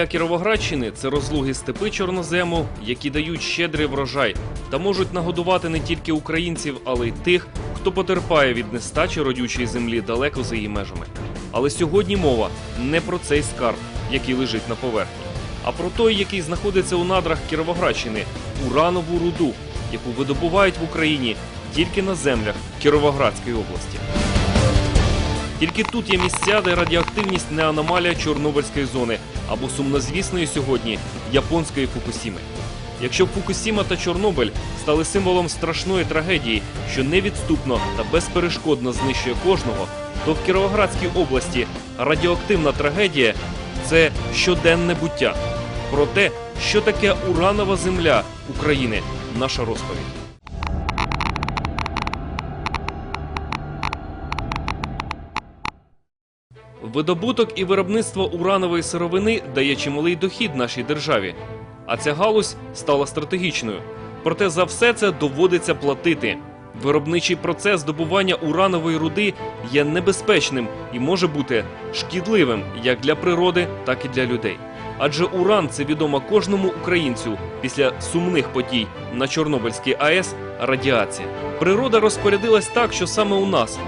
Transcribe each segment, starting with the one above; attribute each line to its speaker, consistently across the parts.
Speaker 1: Земля Кіровоградщини це розлуги степи чорнозему, які дають щедрий врожай та можуть нагодувати не тільки українців, але й тих, хто потерпає від нестачі родючої землі далеко за її межами. Але сьогодні мова не про цей скарб, який лежить на поверхні, а про той, який знаходиться у надрах Кіровоградщини, уранову руду, яку видобувають в Україні тільки на землях Кіровоградської області. Тільки тут є місця, де радіоактивність не аномалія Чорнобильської зони або сумнозвісної сьогодні японської Фукусіми. Якщо Фукусіма та Чорнобиль стали символом страшної трагедії, що невідступно та безперешкодно знищує кожного, то в Кіровоградській області радіоактивна трагедія це щоденне буття. Про те, що таке уранова земля України, наша розповідь. Видобуток і виробництво уранової сировини дає чималий дохід нашій державі, а ця галузь стала стратегічною. Проте за все це доводиться платити. Виробничий процес добування уранової руди є небезпечним і може бути шкідливим як для природи, так і для людей. Адже уран це відомо кожному українцю після сумних подій на Чорнобильській АЕС радіація. Природа розпорядилась так, що саме у нас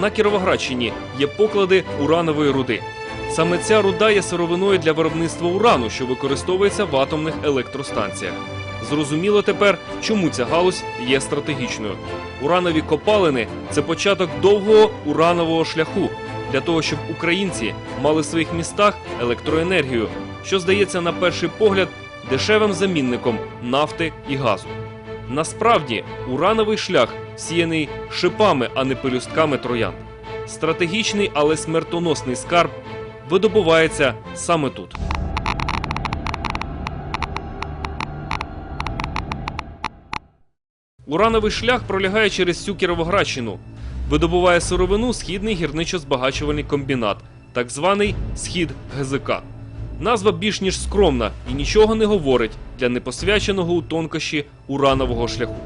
Speaker 1: на Кіровоградщині є поклади уранової руди. Саме ця руда є сировиною для виробництва урану, що використовується в атомних електростанціях. Зрозуміло тепер, чому ця галузь є стратегічною. Уранові копалини це початок довгого уранового шляху для того, щоб українці мали в своїх містах електроенергію, що здається на перший погляд дешевим замінником нафти і газу. Насправді, урановий шлях сіяний шипами, а не пелюстками троян. Стратегічний, але смертоносний скарб видобувається саме тут. Урановий шлях пролягає через всю Кіровоградщину. Видобуває сировину східний гірничо-збагачувальний комбінат, так званий схід ГЗК. Назва більш ніж скромна і нічого не говорить для непосвяченого у тонкощі уранового шляху.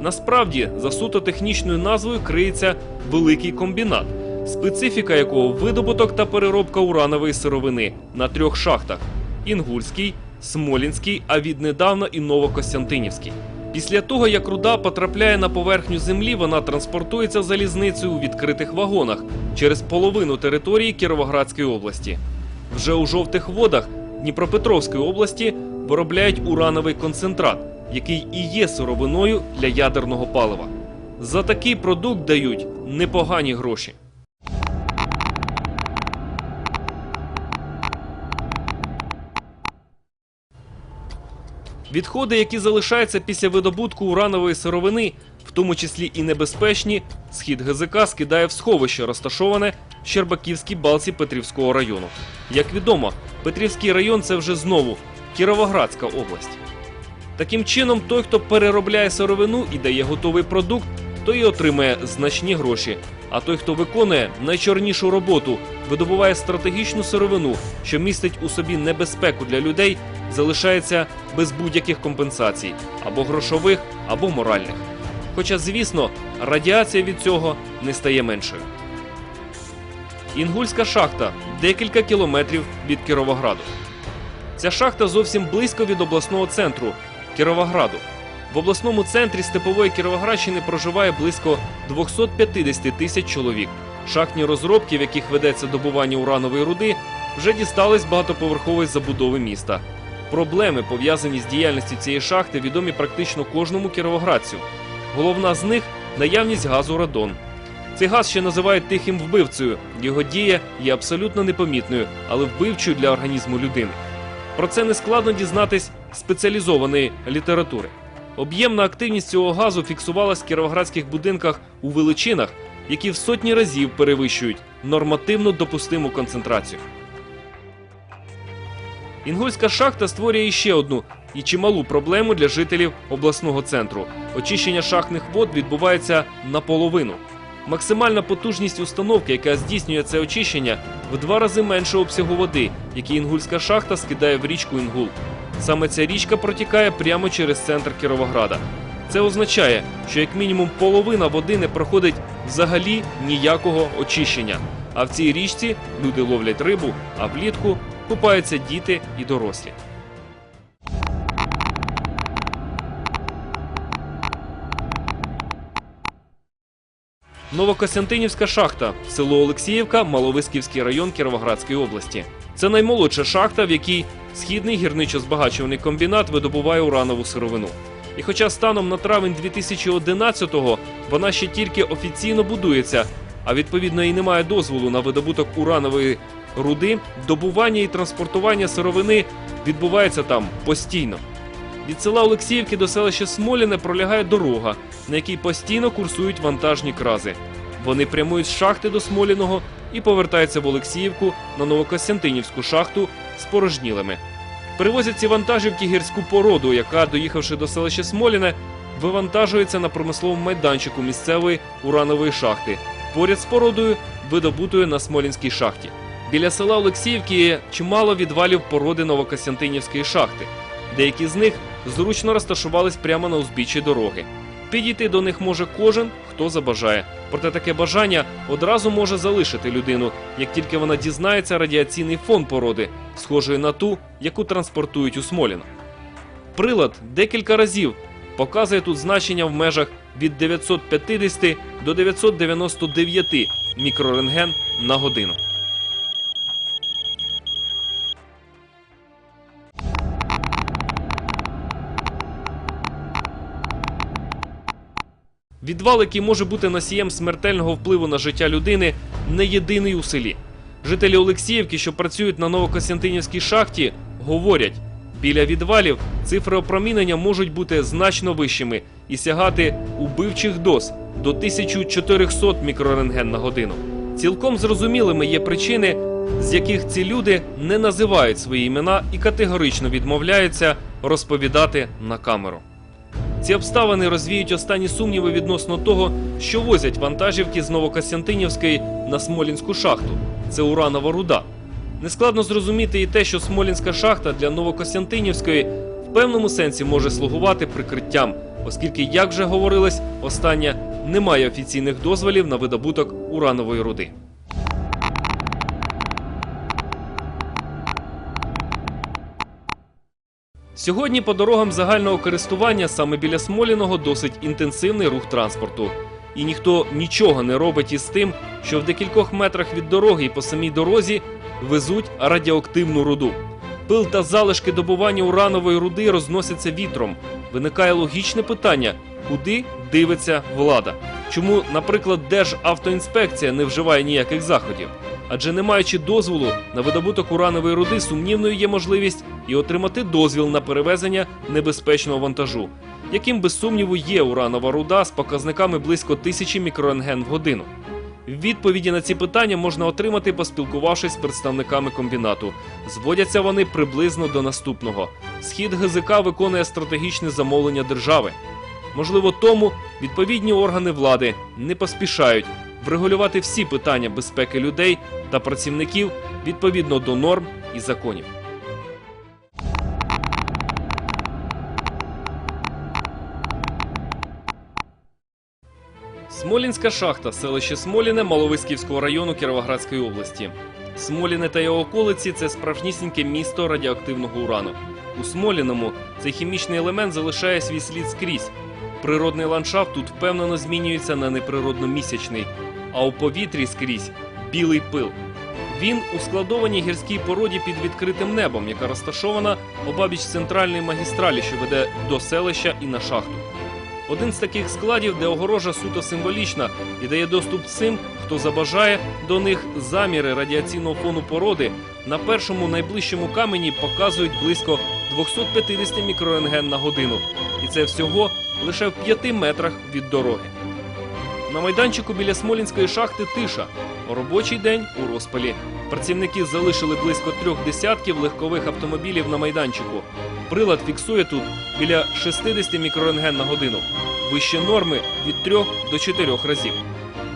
Speaker 1: Насправді, за суто технічною назвою криється великий комбінат, специфіка якого видобуток та переробка уранової сировини на трьох шахтах: Інгульський, Смолінський, а віднедавна і Новокостянтинівський. Після того, як руда потрапляє на поверхню землі, вона транспортується залізницею у відкритих вагонах через половину території Кіровоградської області. Вже у жовтих водах Дніпропетровської області виробляють урановий концентрат, який і є сировиною для ядерного палива. За такий продукт дають непогані гроші. Відходи, які залишаються після видобутку уранової сировини, тому числі і небезпечні, схід ГЗК скидає в сховище, розташоване в Щербаківській балці Петрівського району. Як відомо, Петрівський район це вже знову Кіровоградська область. Таким чином, той, хто переробляє сировину і дає готовий продукт, той і отримає значні гроші. А той, хто виконує найчорнішу роботу, видобуває стратегічну сировину, що містить у собі небезпеку для людей, залишається без будь-яких компенсацій або грошових, або моральних. Хоча, звісно, радіація від цього не стає меншою. Інгульська шахта декілька кілометрів від Кіровограду. Ця шахта зовсім близько від обласного центру Кіровограду. В обласному центрі степової Кіровоградщини проживає близько 250 тисяч чоловік. Шахтні розробки, в яких ведеться добування уранової руди, вже дістались багатоповерхової забудови міста. Проблеми, пов'язані з діяльністю цієї шахти, відомі практично кожному кіровоградцю. Головна з них наявність газу радон. Цей газ ще називають тихим вбивцею. Його дія є абсолютно непомітною, але вбивчою для організму людини. Про це не складно дізнатись спеціалізованої літератури. Об'ємна активність цього газу фіксувалась в кіровоградських будинках у величинах, які в сотні разів перевищують нормативно допустиму концентрацію. Інгульська шахта створює ще одну і чималу проблему для жителів обласного центру. Очищення шахтних вод відбувається наполовину. Максимальна потужність установки, яка здійснює це очищення, в два рази менше обсягу води, який інгульська шахта скидає в річку Інгул. Саме ця річка протікає прямо через центр Кіровограда. Це означає, що як мінімум половина води не проходить взагалі ніякого очищення. А в цій річці люди ловлять рибу, а влітку купаються діти і дорослі. Новокостянтинівська шахта, село Олексіївка, Маловисківський район Кіровоградської області. Це наймолодша шахта, в якій східний гірничо-збагачувальний комбінат видобуває уранову сировину. І хоча станом на травень 2011-го вона ще тільки офіційно будується, а відповідно і немає дозволу на видобуток уранової руди, добування і транспортування сировини відбувається там постійно. Від села Олексіївки до селища Смоліне пролягає дорога, на якій постійно курсують вантажні крази. Вони прямують з шахти до Смоліного і повертаються в Олексіївку на Новокостянтинівську шахту з порожнілими. Привозять ці вантажівки гірську породу, яка, доїхавши до селища Смоліне, вивантажується на промисловому майданчику місцевої уранової шахти. Поряд з породою видобутою на Смолінській шахті. Біля села Олексіївки чимало відвалів породи Новокостянтинівської шахти. Деякі з них зручно розташувались прямо на узбіччі дороги. Підійти до них може кожен, хто забажає. Проте таке бажання одразу може залишити людину, як тільки вона дізнається радіаційний фон породи, схожий на ту, яку транспортують у Смоліно. Прилад декілька разів показує тут значення в межах від 950 до 999 мікрорентген на годину. Відвал, який може бути носієм смертельного впливу на життя людини, не єдиний у селі. Жителі Олексіївки, що працюють на Новокостянтинівській шахті, говорять, біля відвалів цифри опромінення можуть бути значно вищими і сягати убивчих доз до 1400 мікрорентген на годину. Цілком зрозумілими є причини, з яких ці люди не називають свої імена і категорично відмовляються розповідати на камеру. Ці обставини розвіють останні сумніви відносно того, що возять вантажівки з Новокостянтинівської на Смолінську шахту. Це уранова руда. Нескладно зрозуміти і те, що Смолінська шахта для Новокостянтинівської в певному сенсі може слугувати прикриттям, оскільки, як вже говорилось, остання не має офіційних дозволів на видобуток уранової руди. Сьогодні по дорогам загального користування саме біля Смоліного досить інтенсивний рух транспорту. І ніхто нічого не робить із тим, що в декількох метрах від дороги і по самій дорозі везуть радіоактивну руду. Пил та залишки добування уранової руди розносяться вітром. Виникає логічне питання: куди дивиться влада? Чому, наприклад, Державтоінспекція не вживає ніяких заходів? Адже не маючи дозволу на видобуток уранової руди, сумнівною є можливість і отримати дозвіл на перевезення небезпечного вантажу, яким без сумніву є уранова руда з показниками близько тисячі мікрорентген в годину. Відповіді на ці питання можна отримати, поспілкувавшись з представниками комбінату. Зводяться вони приблизно до наступного: схід ГЗК виконує стратегічне замовлення держави. Можливо, тому відповідні органи влади не поспішають врегулювати всі питання безпеки людей та працівників відповідно до норм і законів. Смолінська шахта, селище Смоліне Маловиськівського району Кіровоградської області. Смоліне та його околиці це справжнісіньке місто радіоактивного урану. У Смоліному цей хімічний елемент залишає свій слід скрізь. Природний ландшафт тут впевнено змінюється на неприродно-місячний, а у повітрі скрізь білий пил. Він у складованій гірській породі під відкритим небом, яка розташована обабіч центральної магістралі, що веде до селища і на шахту. Один з таких складів, де огорожа суто символічна і дає доступ всім, хто забажає до них заміри радіаційного фону породи, на першому найближчому камені показують близько 250 мікрорентген на годину. І це всього лише в 5 метрах від дороги. На майданчику біля Смолінської шахти тиша. Робочий день у розпалі. Працівники залишили близько трьох десятків легкових автомобілів на майданчику. Прилад фіксує тут біля 60 мікрорентген на годину. Вище норми від 3 до 4 разів.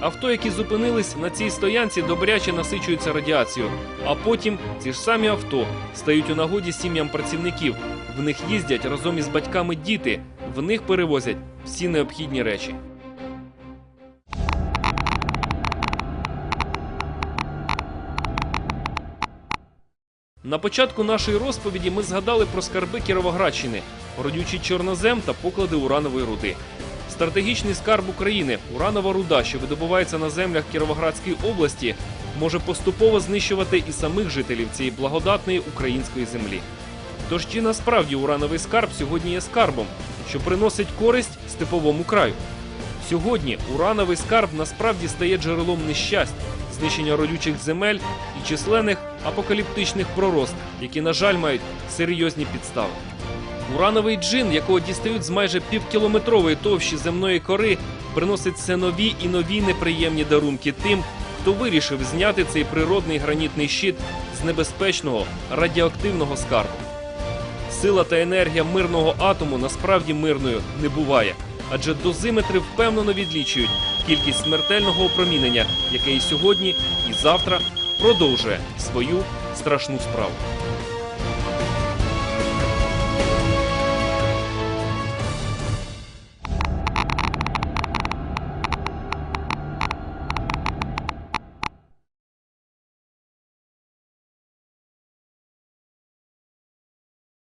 Speaker 1: Авто, які зупинились на цій стоянці, добряче насичуються радіацією. А потім ці ж самі авто стають у нагоді сім'ям працівників. В них їздять разом із батьками діти. В них перевозять всі необхідні речі. На початку нашої розповіді ми згадали про скарби Кіровоградщини, родючий чорнозем та поклади уранової руди. Стратегічний скарб України, уранова руда, що видобувається на землях Кіровоградської області, може поступово знищувати і самих жителів цієї благодатної української землі. Тож чи насправді урановий скарб сьогодні є скарбом, що приносить користь степовому краю? Сьогодні урановий скарб насправді стає джерелом нещасть, знищення родючих земель і численних апокаліптичних пророст, які, на жаль, мають серйозні підстави. Урановий джин, якого дістають з майже півкілометрової товщі земної кори, приносить все нові і нові неприємні дарунки тим, хто вирішив зняти цей природний гранітний щит з небезпечного радіоактивного скарбу. Сила та енергія мирного атому насправді мирною не буває, адже дозиметри впевнено відлічують кількість смертельного опромінення, яке і сьогодні, і завтра продовжує свою страшну справу.